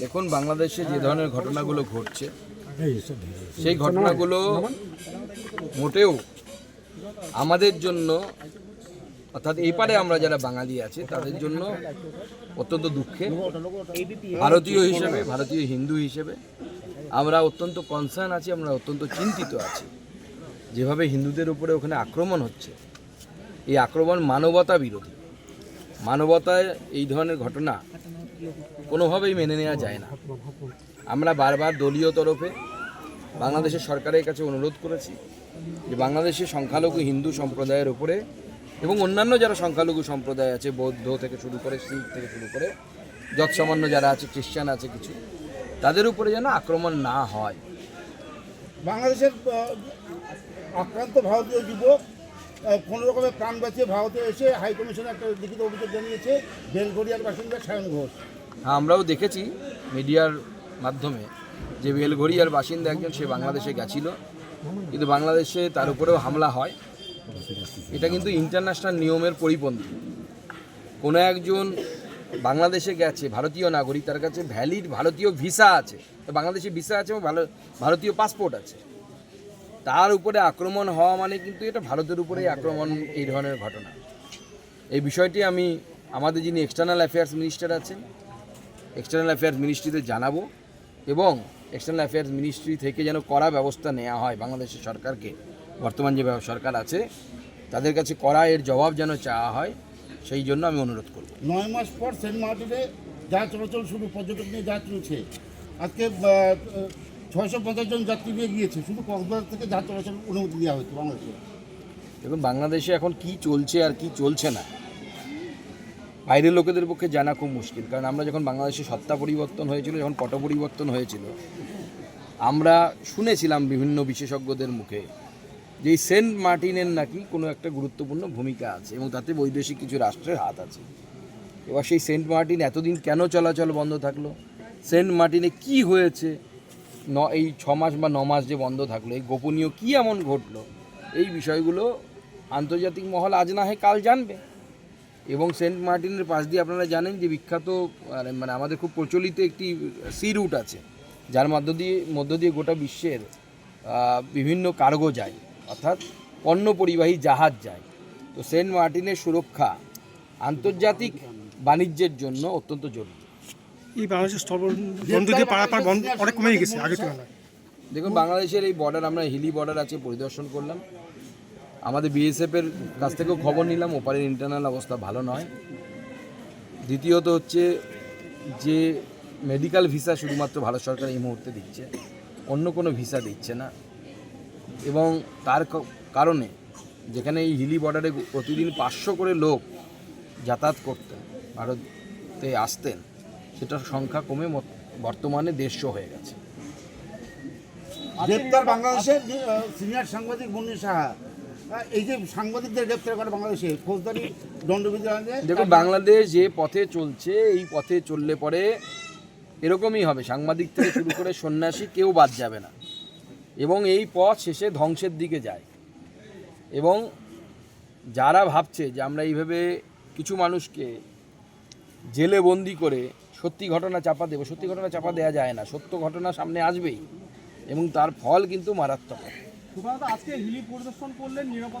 দেখুন, বাংলাদেশে যে ধরনের ঘটনাগুলো ঘটছে, সেই ঘটনাগুলো মোটেও আমাদের জন্য, অর্থাৎ এই পারে আমরা যারা বাঙালি আছে, তাদের জন্য অত্যন্ত দুঃখে, ভারতীয় হিসেবে, ভারতীয় হিন্দু হিসেবে আমরা অত্যন্ত কনসার্ন আছি, আমরা অত্যন্ত চিন্তিত আছি। যেভাবে হিন্দুদের উপরে ওখানে আক্রমণ হচ্ছে, এই আক্রমণ মানবতা বিরোধী। মানবতায় এই ধরনের ঘটনা কোনোভাবেই মেনে নেওয়া যায় না। আমরা বারবার দলীয় তরফে বাংলাদেশের সরকারের কাছে অনুরোধ করেছি যে বাংলাদেশের সংখ্যালঘু হিন্দু সম্প্রদায়ের উপরে এবং অন্যান্য যারা সংখ্যালঘু সম্প্রদায় আছে, বৌদ্ধ থেকে শুরু করে শিখ থেকে শুরু করে যৎসামান্য যারা আছে, খ্রিস্টান আছে কিছু, তাদের উপরে যেন আক্রমণ না হয়। বাংলাদেশের আক্রান্ত ভারতীয় যুবক কোনো রকমের প্রাণ বাঁচিয়ে ভারতে এসে হাই কমিশনে একটা লিখিত অভিযোগ জানিয়েছে বেলগড়িয়ার বাসিন্দা সায়ন ঘোষ। হ্যাঁ আমরাও দেখেছি মিডিয়ার মাধ্যমে যে বেলঘড়িয়ার বাসিন্দা একজন, সে বাংলাদেশে গেছিল। কিন্তু বাংলাদেশে তার উপরেও হামলা হয়। এটা কিন্তু ইন্টারন্যাশনাল নিয়মের পরিপন্থী। কোনো একজন বাংলাদেশে গেছে, ভারতীয় নাগরিক, তার কাছে ভ্যালিড ভারতীয় ভিসা আছে। বাংলাদেশে ভিসা আছে এবং ভালো ভারতীয় পাসপোর্ট আছে। তার উপরে আক্রমণ হওয়া মানে কিন্তু এটা ভারতের উপরেই আক্রমণ এই ধরনের ঘটনা। এই বিষয়টি আমি আমাদের যিনি এক্সটার্নাল অ্যাফেয়ার্স মিনিস্টার আছেন এক্সটার্নাল অ্যাফেয়ার্স মিনিস্ট্রিতে জানাব এবং এক্সটার্নাল অ্যাফেয়ার্স মিনিস্ট্রি থেকে যেন কড়া ব্যবস্থা নেওয়া হয় বাংলাদেশের সরকারকে, বর্তমান যে সরকার আছে, তাদের কাছে কড়া এর জবাব যেন চাওয়া হয়, সেই জন্য আমি অনুরোধ করব। নয় মাস পর সেন্ট মার্টিনে যা চলাচল শুরু পর্যটক নিয়ে যা চলছে। আজকে ছয়শো পঞ্চাশ জন যাত্রী নিয়ে গিয়েছে। শুধু কক্সবাজার থেকে যা চলাচল অনুমতি দেওয়া হয়েছে বাংলাদেশে। দেখুন, বাংলাদেশে এখন কি চলছে আর কি চলছে না। বাইরের লোকেদের পক্ষে জানা খুব মুশকিল। কারণ আমরা যখন বাংলাদেশে সত্তা পরিবর্তন হয়েছিল, যখন পট পরিবর্তন হয়েছিল, আমরা শুনেছিলাম বিভিন্ন বিশেষজ্ঞদের মুখে যে সেন্ট মার্টিনের নাকি কোনো একটা গুরুত্বপূর্ণ ভূমিকা আছে এবং তাতে বৈদেশিক কিছু রাষ্ট্রের হাত আছে। এবার সেই সেন্ট মার্টিন এতদিন কেন চলাচল বন্ধ থাকল? সেন্ট মার্টিনে কি হয়েছে? ন, এই ছ মাস বা ন মাস যে বন্ধ থাকল, এই গোপনীয় কি এমন ঘটলো? এই বিষয়গুলো আন্তর্জাতিক মহল আজ না হয় কাল জানবে। এবং সেন্ট মার্টিনের পাশ দিয়ে আপনারা জানেন যে বিখ্যাত মানে আমাদের খুব প্রচলিত একটি সি রুট আছে, যার মধ্য দিয়ে মধ্য দিয়ে গোটা বিশ্বের বিভিন্ন কার্গো যায়, অর্থাৎ পণ্য পরিবাহী জাহাজ যায়। তো সেন্ট মার্টিনের সুরক্ষা আন্তর্জাতিক বাণিজ্যের জন্য অত্যন্ত জরুরি। এই বাংলাদেশের স্থল দিয়ে পারাপার বন্ধ অনেক কমে গেছে তুলনায়। দেখুন, বাংলাদেশের এই বর্ডার আমরা হিলি বর্ডার আছে, পরিদর্শন করলাম। আমাদের বিএসএফের কাছ থেকেও খবর নিলাম ওপারের ইন্টারনাল অবস্থা ভালো নয়। দ্বিতীয়ত হচ্ছে যে মেডিকেল ভিসা শুধুমাত্র ভারত সরকার এই মুহূর্তে দিচ্ছে, অন্য কোনো ভিসা দিচ্ছে না। এবং তার কারণে যেখানে এই হিলি বর্ডারে প্রতিদিন পাঁচশো করে লোক যাতায়াত করতেন, ভারতে আসতেন সেটার সংখ্যা কমে মত- বর্তমানে দেড়শো হয়ে গেছে। গ্রেপ্তার বাংলাদেশের সিনিয়র সাংবাদিক মুন্নি সাহা এই যে সাংবাদিকদের গ্রেপ্তার করে বাংলাদেশে ফৌজদারি দণ্ডবিধি দেখুন বাংলাদেশ যে পথে চলছে এই পথে চললে পরে এরকমই হবে। সাংবাদিক থেকে শুরু করে সন্ন্যাসী কেউ বাদ যাবে না। এবং এই পথ শেষে ধ্বংসের দিকে যায়। এবং যারা ভাবছে যে আমরা এইভাবে কিছু মানুষকে জেলে বন্দি করে সত্যি ঘটনা চাপা দেবো। সত্যি ঘটনা চাপা দেওয়া যায় না। সত্য ঘটনা সামনে আসবেই। এবং তার ফল কিন্তু মারাত্মক। আজকে হিলি পরিদর্শন করলেন